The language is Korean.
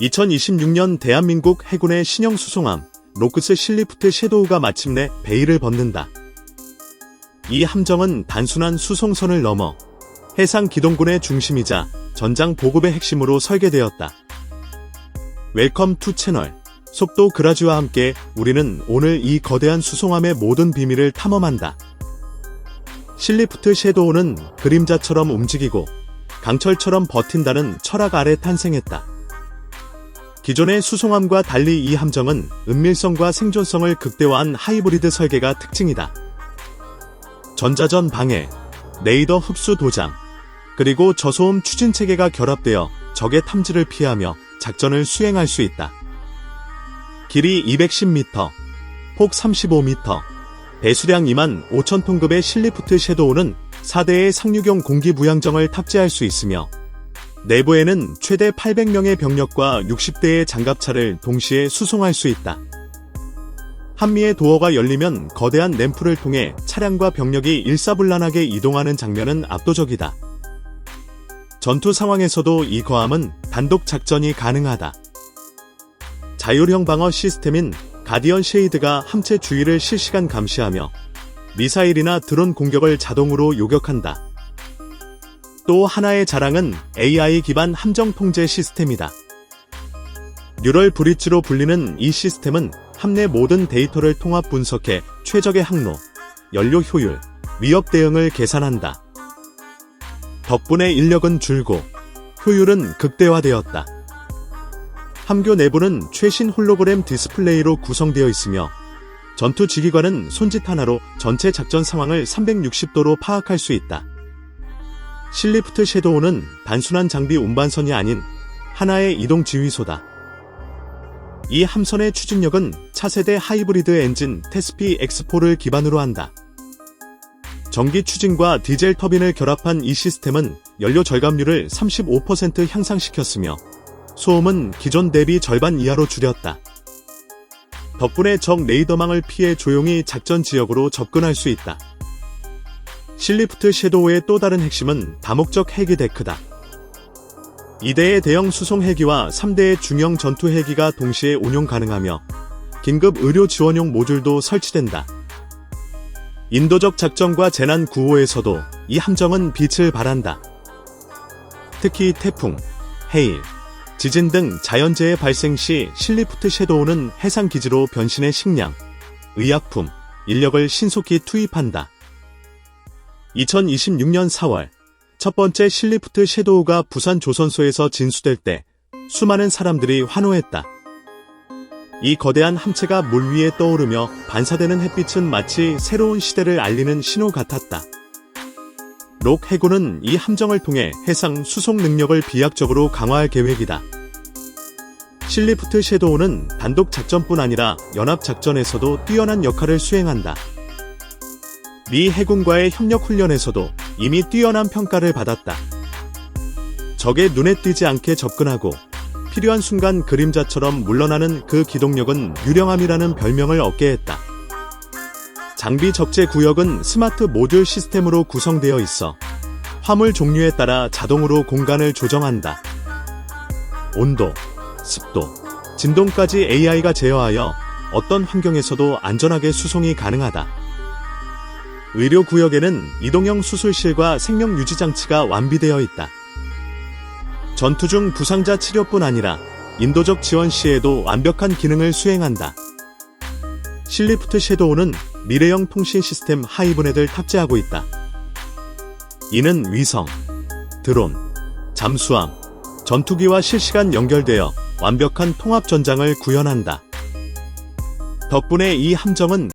(2026년) 대한민국 해군의 신형 수송함 로크스 실리프트 섀도우가 마침내 베일을 벗는다. 이 함정은 단순한 수송선을 넘어 해상 기동군의 중심이자 전장 보급의 핵심으로 설계되었다. 웰컴 투 채널 속도 그라지와 함께 우리는 오늘 이 거대한 수송함의 모든 비밀을 탐험한다. 실리프트 섀도우는 그림자처럼 움직이고 강철처럼 버틴다는 철학 아래 탄생했다. 기존의 수송함과 달리 이 함정은 은밀성과 생존성을 극대화한 하이브리드 설계가 특징이다. 전자전 방해, 레이더 흡수 도장, 그리고 저소음 추진 체계가 결합되어 적의 탐지를 피하며 작전을 수행할 수 있다. 길이 210m, 폭 35m, 배수량 2만 5천 톤급의 실리프트 섀도우는 4대의 상륙용 공기 부양정을 탑재할 수 있으며 내부에는 최대 800명의 병력과 60대의 장갑차를 동시에 수송할 수 있다. 한미의 도어가 열리면 거대한 램프를 통해 차량과 병력이 일사불란하게 이동하는 장면은 압도적이다. 전투 상황에서도 이 거함은 단독 작전이 가능하다. 자율형 방어 시스템인 가디언 쉐이드가 함체 주위를 실시간 감시하며 미사일이나 드론 공격을 자동으로 요격한다. 또 하나의 자랑은 AI 기반 함정 통제 시스템이다. 뉴럴 브릿지로 불리는 이 시스템은 함내 모든 데이터를 통합 분석해 최적의 항로, 연료 효율, 위협 대응을 계산한다. 덕분에 인력은 줄고 효율은 극대화되었다. 함교 내부는 최신 홀로그램 디스플레이로 구성되어 있으며 전투 지휘관은 손짓 하나로 전체 작전 상황을 360도로 파악할 수 있다. 실리프트 섀도우는 단순한 장비 운반선이 아닌 하나의 이동 지휘소다. 이 함선의 추진력은 차세대 하이브리드 엔진 테스피 X4를 기반으로 한다. 전기 추진과 디젤 터빈을 결합한 이 시스템은 연료 절감률을 35% 향상시켰으며 소음은 기존 대비 절반 이하로 줄였다. 덕분에 적 레이더망을 피해 조용히 작전 지역으로 접근할 수 있다. 실리프트 섀도우의 또 다른 핵심은 다목적 헬기 데크다. 2대의 대형 수송 헬기와 3대의 중형 전투 헬기가 동시에 운용 가능하며 긴급 의료 지원용 모듈도 설치된다. 인도적 작전과 재난 구호에서도 이 함정은 빛을 발한다. 특히 태풍, 해일, 지진 등 자연재해 발생 시 실리프트 섀도우는 해상 기지로 변신의 식량, 의약품, 인력을 신속히 투입한다. 2026년 4월 첫 번째 실리프트 섀도우가 부산 조선소에서 진수될 때 수많은 사람들이 환호했다. 이 거대한 함체가 물 위에 떠오르며 반사되는 햇빛은 마치 새로운 시대를 알리는 신호 같았다. 록 해군은 이 함정을 통해 해상 수송 능력을 비약적으로 강화할 계획이다. 실리프트 섀도우는 단독 작전뿐 아니라 연합 작전에서도 뛰어난 역할을 수행한다. 미 해군과의 협력 훈련에서도 이미 뛰어난 평가를 받았다. 적의 눈에 띄지 않게 접근하고 필요한 순간 그림자처럼 물러나는 그 기동력은 유령함이라는 별명을 얻게 했다. 장비 적재 구역은 스마트 모듈 시스템으로 구성되어 있어 화물 종류에 따라 자동으로 공간을 조정한다. 온도, 습도, 진동까지 AI가 제어하여 어떤 환경에서도 안전하게 수송이 가능하다. 의료 구역에는 이동형 수술실과 생명 유지 장치가 완비되어 있다. 전투 중 부상자 치료뿐 아니라 인도적 지원 시에도 완벽한 기능을 수행한다. 실리프트 섀도우는 미래형 통신 시스템 하이브넷을 탑재하고 있다. 이는 위성, 드론, 잠수함, 전투기와 실시간 연결되어 완벽한 통합 전장을 구현한다. 덕분에 이 함정은